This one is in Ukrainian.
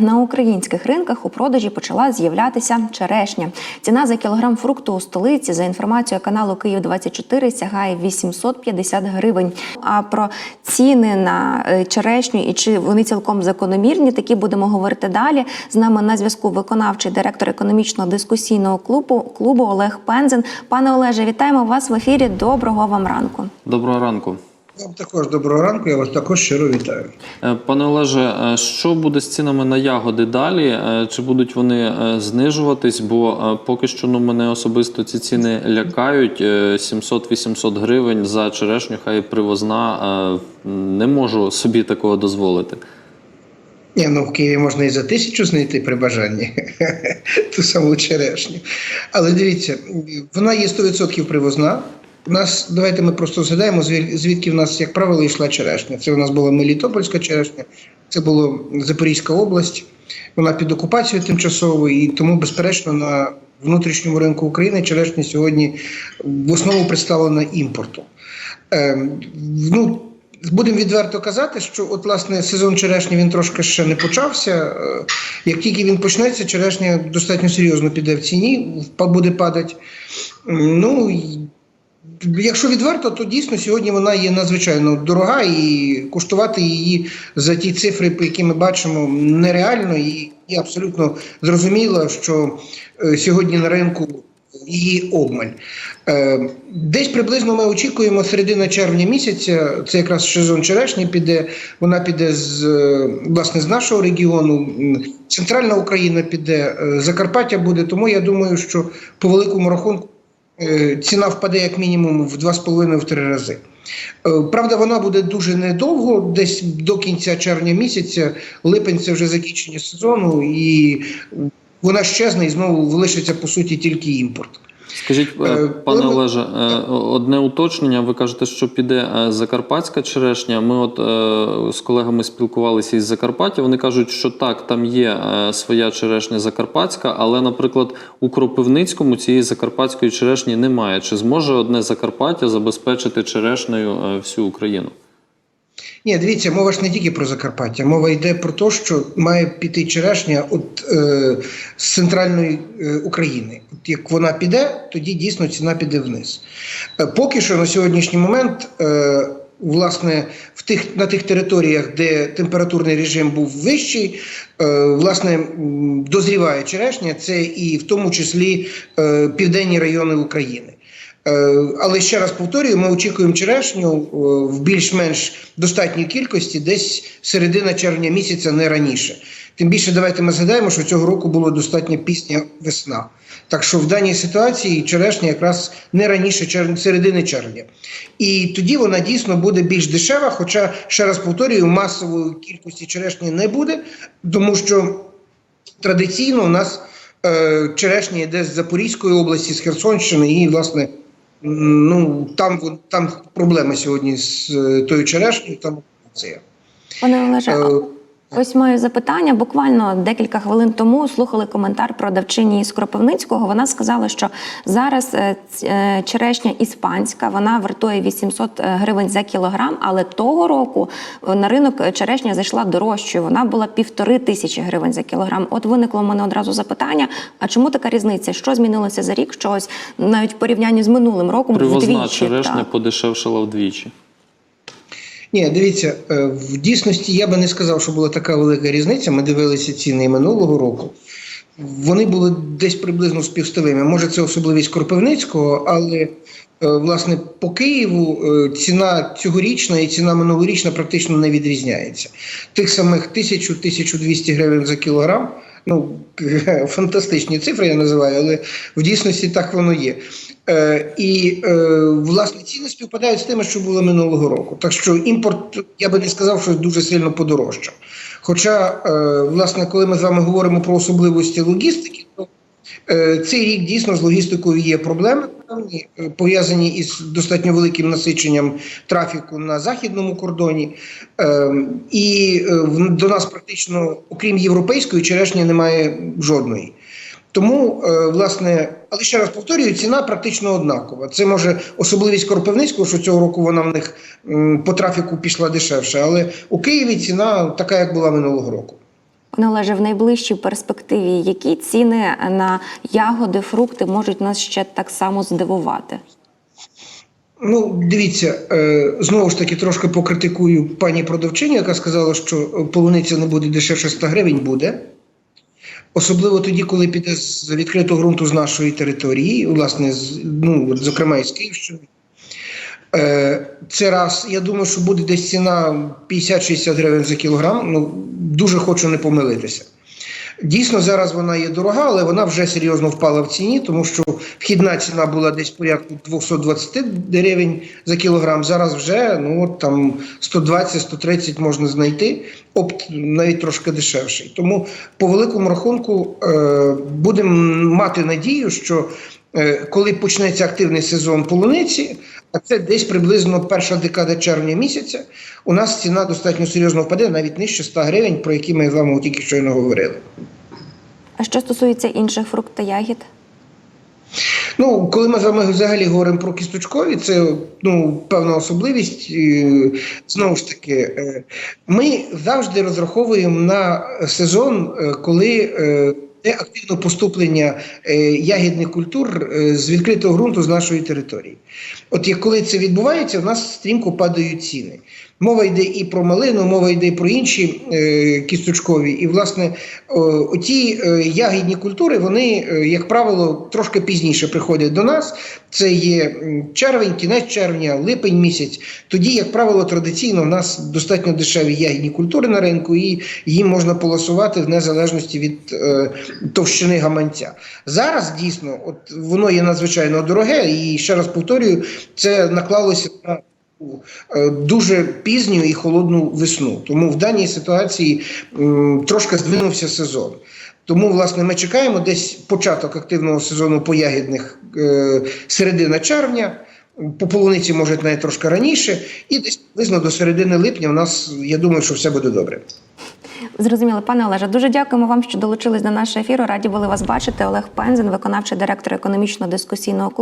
На українських ринках у продажі почала з'являтися черешня. Ціна за кілограм фрукту у столиці, за інформацією каналу Київ 24 сягає 850 гривень. А про ціни на е, черешню і чи вони цілком закономірні, такі будемо говорити далі. З нами на зв'язку виконавчий директор економічного дискусійного клубу клубу Олег Пензен. Пане Олеже, вітаємо вас в ефірі. Доброго вам ранку. Доброго ранку. Вам також доброго ранку, я вас також щиро вітаю. Е, Пане Олеже, е, що буде з цінами на ягоди далі? Е, Чи будуть вони знижуватись? Бо поки що ну, мене особисто ці ціни лякають. Е, 700-800 гривень за черешню, хай привозна. Не можу собі такого дозволити. Ні, ну в Києві можна і за тисячу знайти при бажанні ту саму черешню. Але дивіться, вона є 100% привозна. У нас, давайте ми просто згадаємо, звідки в нас, як правило, йшла черешня. Це у нас була Мелітопольська черешня, це була Запорізька область. Вона під окупацією тимчасовою, і тому, безперечно, на внутрішньому ринку України черешня сьогодні в основному представлена імпортом. Ем, ну, Будемо відверто казати, що от власне сезон черешні він трошки ще не почався. Е, Як тільки він почнеться, черешня достатньо серйозно піде в ціні, буде падати. Ну якщо відверто, то дійсно сьогодні вона є надзвичайно дорога, і коштувати її за ті цифри, які ми бачимо, нереально і, абсолютно зрозуміло, що е, сьогодні на ринку її обмаль. Е, Десь приблизно ми очікуємо середина червня місяця. Це якраз сезон черешні піде. Вона піде з е, власне з нашого регіону. Центральна Україна піде, Закарпаття буде. Тому я думаю, що по великому рахунку ціна впаде як мінімум в 2,5-3 рази. Е, Правда, вона буде дуже недовго, десь до кінця червня місяця. Липень це вже закінчення сезону, і вона щезне і знову лишиться по суті тільки імпорт. Скажіть, е, Е, пане Олеже, е, одне уточнення. Ви кажете, що піде закарпатська черешня. Ми от з колегами спілкувалися із Закарпаття. Вони кажуть, що так, там є своя черешня закарпатська, але, наприклад, у Кропивницькому цієї закарпатської черешні немає. Чи зможе одне Закарпаття забезпечити черешнею всю Україну? Ні, дивіться, мова ж не тільки про Закарпаття. Мова йде про те, що має піти черешня от, е, з центральної е, України. От як вона піде, тоді дійсно ціна піде вниз. Е, поки що на сьогоднішній момент. Е, Власне, в тих на тих територіях, де температурний режим був вищий, е, власне дозріває черешня, це і в тому числі е, південні райони України. Е, Але ще раз повторюю, ми очікуємо черешню е, в більш-менш достатній кількості, десь середина червня місяця, не раніше. Тим більше давайте ми згадаємо, що цього року було достатньо пісня весна. Так що в даній ситуації черешня якраз не раніше чер... середини червня. І тоді вона дійсно буде більш дешева. Хоча, ще раз повторюю, масової кількості черешні не буде, тому що традиційно у нас е, черешня йде з Запорізької області, з Херсонщини, і, власне, ну, там, там проблема сьогодні з е, тою черешнею, там це. Пане Олеже, ось маю запитання. Буквально декілька хвилин тому слухали коментар продавчині з Кропивницького. Вона сказала, що зараз е, е, черешня іспанська вона вартує 800 гривень за кілограм, але того року е, на ринок черешня зайшла дорожчою. Вона була півтори тисячі гривень за кілограм. От виникло в мене одразу запитання: а чому така різниця? Що змінилося за рік? Що ось навіть в порівнянні з минулим роком Привозна вдвічі, черешня так. подешевшала вдвічі. Ні, дивіться, е, в дійсності я би не сказав, що була така велика різниця. Ми дивилися ціни минулого року. Вони були десь приблизно співставими. Може, це особливість Кропивницького, але е, власне по Києву е, ціна цьогорічна і ціна минулорічна практично не відрізняється. Тих самих 1000-1200 гривень за кілограм. Ну, фантастичні цифри я називаю, але в дійсності так воно є. Е, і е, власне ціни співпадають з тими, що було минулого року. Так що імпорт, я би не сказав, що дуже сильно подорожчав. Хоча, е, власне, коли ми з вами говоримо про особливості логістики, цей рік дійсно з логістикою є проблеми, певні, е, пов'язані із достатньо великим насиченням трафіку на західному кордоні. Е, і е, до нас практично, окрім європейської, черешні немає жодної. Тому, е, власне, але ще раз повторюю, ціна практично однакова. Це може особливість Кропивницького, що цього року вона в них по трафіку пішла дешевше. Але у Києві ціна така, як була минулого року. Олеже, в найближчій перспективі які ціни на ягоди, фрукти можуть нас ще так само здивувати? Ну, дивіться, е, знову ж таки трошки покритикую пані продавчиню, яка сказала, що полуниця не буде дешевше 100 гривень буде. Особливо тоді, коли піде з відкритого ґрунту з нашої території, власне, з, ну, зокрема із Київщини. Е, Це раз, я думаю, що буде десь ціна 50-60 гривень за кілограм. Ну, дуже хочу не помилитися. Дійсно, зараз вона є дорога, але вона вже серйозно впала в ціні, тому що вхідна ціна була десь порядку 220 гривень за кілограм. Зараз вже ну от там 120-130 можна знайти, опт навіть трошки дешевший. Тому по великому рахунку е, будемо мати надію, що е, коли почнеться активний сезон полуниці, а це десь приблизно перша декада червня місяця, у нас ціна достатньо серйозно впаде, навіть нижче 100 гривень, про які ми з вами тільки щойно говорили. А що стосується інших фрукт та ягід? Ну, коли ми з вами взагалі говоримо про кісточкові, це ну, певна особливість. Знову ж таки, е, ми завжди розраховуємо на сезон, е, коли е, йде активне поступлення е, ягідних культур е, з відкритого ґрунту з нашої території. От як коли це відбувається, в нас стрімко падають ціни. Мова йде і про малину, мова йде і про інші е, кісточкові. І, власне, о, оті е, ягідні культури, вони, е, як правило, трошки пізніше приходять до нас. Це є червень, кінець червня, липень місяць. Тоді, як правило, традиційно в нас достатньо дешеві ягідні культури на ринку, і їм можна полосувати в незалежності від е, товщини гаманця. Зараз дійсно, от воно є надзвичайно дороге, і ще раз повторюю, це наклалося на е, дуже пізню і холодну весну. Тому в даній ситуації трошки здвинувся сезон. Тому, власне, ми чекаємо десь початок активного сезону по ягідних е, середина червня. По полуниці може навіть трошки раніше, і десь приблизно до середини липня у нас, я думаю, що все буде добре. Зрозуміло, пане Олеже, дуже дякуємо вам, що долучились до нашого ефіру. Раді були вас бачити. Олег Пензен, виконавчий директор економічно-дискусійного клубу.